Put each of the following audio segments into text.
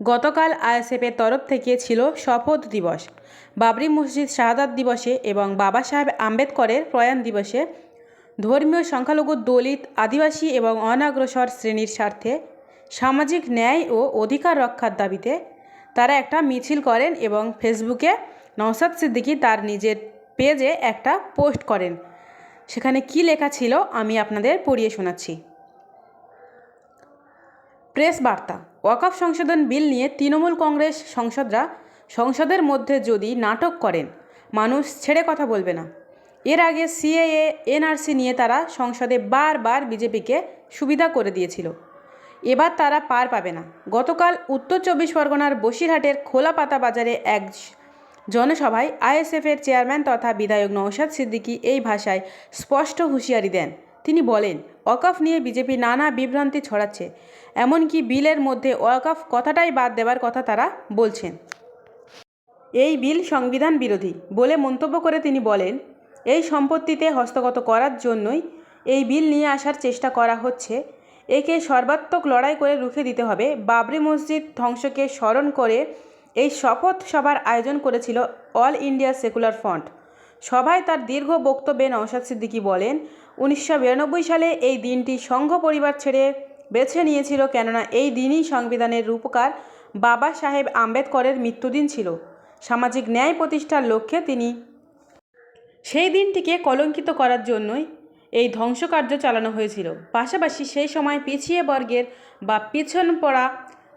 গতকাল আইএসএফের তরফ থেকে ছিল শপথ দিবস। বাবরি মসজিদ শাহাদাত দিবসে এবং বাবা সাহেব আম্বেদকরের প্রয়াণ দিবসে ধর্মীয় সংখ্যালঘু দলিত, আদিবাসী এবং অনাগ্রসর শ্রেণির স্বার্থে সামাজিক ন্যায় ও অধিকার রক্ষার দাবিতে তারা একটা মিছিল করেন এবং ফেসবুকে নওসাদ সিদ্দিকি তার নিজের পেজে একটা পোস্ট করেন। সেখানে কি লেখা ছিল আমি আপনাদের পড়িয়ে শোনাচ্ছি। প্রেস বার্তা। ওয়াকফ সংশোধন বিল নিয়ে তৃণমূল কংগ্রেস সংসদরা সংসদের মধ্যে যদি নাটক করেন, মানুষ ছেড়ে কথা বলবে না। এর আগে সিএএ, এনআরসি নিয়ে তারা সংসদে বারবার বিজেপিকে সুবিধা করে দিয়েছিল। এবার তারা পার পাবে না। গতকাল উত্তর চব্বিশ পরগনার বসিরহাটের খোলাপাতা বাজারে এক জনসভায় আইএসএফের চেয়ারম্যান তথা বিধায়ক নৌশাদ সিদ্দিকী এই ভাষায় স্পষ্ট হুঁশিয়ারি দেন। তিনি বলেন, ওয়াকফ নিয়ে বিজেপি নানা বিভ্রান্তি ছড়াচ্ছে। এমনকি বিলের মধ্যে ওয়াকফ কথাটাই বাদ দেওয়ার কথা তারা বলছেন। এই বিল সংবিধান বিরোধী বলে মন্তব্য করে তিনি বলেন, এই সম্পত্তিতে হস্তগত করার জন্যই এই বিল নিয়ে আসার চেষ্টা করা হচ্ছে। একে সর্বাত্মক লড়াই করে রুখে দিতে হবে। বাবরি মসজিদ ধ্বংসকে স্মরণ করে এই শপথ সভার আয়োজন করেছিল অল ইন্ডিয়া সেকুলার ফ্রন্ট। সভায় তার দীর্ঘ বক্তব্যে নওশাদ সিদ্দিকী বলেন উনিশশো বিরানব্বই সালে এই দিনটি সংঘ পরিবার ছেড়ে বেছে নিয়েছিল কেননা এই দিনই সংবিধানের রূপকার বাবা সাহেব আম্বেদকরের মৃত্যুদিন ছিল। সামাজিক ন্যায় প্রতিষ্ঠার লক্ষ্যে তিনি সেই দিনটিকে কলঙ্কিত করার জন্যই এই ধ্বংসকার্য চালানো হয়েছিল। পাশাপাশি সেই সময় পিছিয়ে বর্গের বা পিছন পড়া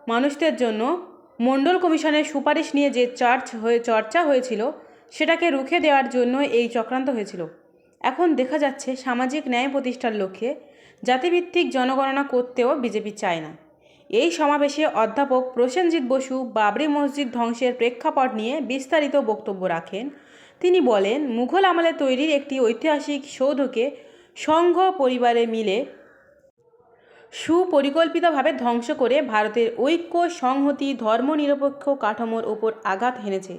মানুষদের জন্য মণ্ডল কমিশনের সুপারিশ নিয়ে যে চার্চ হয়ে চর্চা হয়েছিল, সেটাকে রুখে দেওয়ার জন্য এই চক্রান্ত হয়েছিল। এখন দেখা যাচ্ছে সামাজিক ন্যায় প্রতিষ্ঠার লক্ষ্যে জাতিভিত্তিক জনগণনা করতেও বিজেপি চায় না। এই সমাবেশে অধ্যাপক প্রসেনজিৎ বসু বাবরি মসজিদ ধ্বংসের প্রেক্ষাপট নিয়ে বিস্তারিত বক্তব্য রাখেন। তিনি বলেন, মুঘল আমলে তৈরির একটি ঐতিহাসিক সৌধকে সংঘ পরিবারে মিলে সুপরিকল্পিতভাবে ধ্বংস করে ভারতের ঐক্য, সংহতি, ধর্মনিরপেক্ষ কাঠামোর ওপর আঘাত হেনেছে।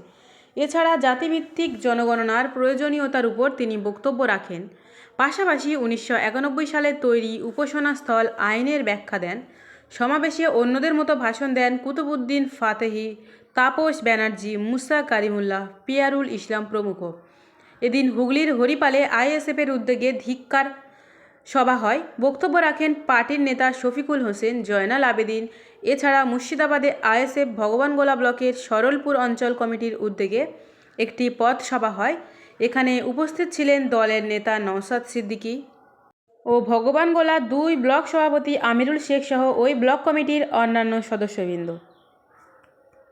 এছাড়া জাতিভিত্তিক জনগণনার প্রয়োজনীয়তার উপর তিনি বক্তব্য রাখেন। পাশাপাশি উনিশশো একানব্বই সালে তৈরি উপাসনাস্থল আইনের ব্যাখ্যা দেন। সমাবেশে অন্যদের মতো ভাষণ দেন কুতুবুদ্দিন ফাতেহি, তাপস ব্যানার্জি, মুসা কারিমুল্লাহ, পিয়ারুল ইসলাম প্রমুখ। এদিন হুগলির হরিপালে আইএসএফের উদ্যোগে ধিক্কার সভা হয়। বক্তব্য রাখেন পার্টির নেতা শফিকুল হোসেন, জয়নাল আবেদিন। এছাড়া মুর্শিদাবাদে আইএসএফ ভগবানগোলা ব্লকের সরলপুর অঞ্চল কমিটির উদ্যোগে একটি পথ সভা হয়। এখানে উপস্থিত ছিলেন দলের নেতা নওসাদ সিদ্দিকী ও ভগবানগোলা দুই ব্লক সভাপতি আমিরুল শেখ সহ ওই ব্লক কমিটির অন্যান্য সদস্যবৃন্দ।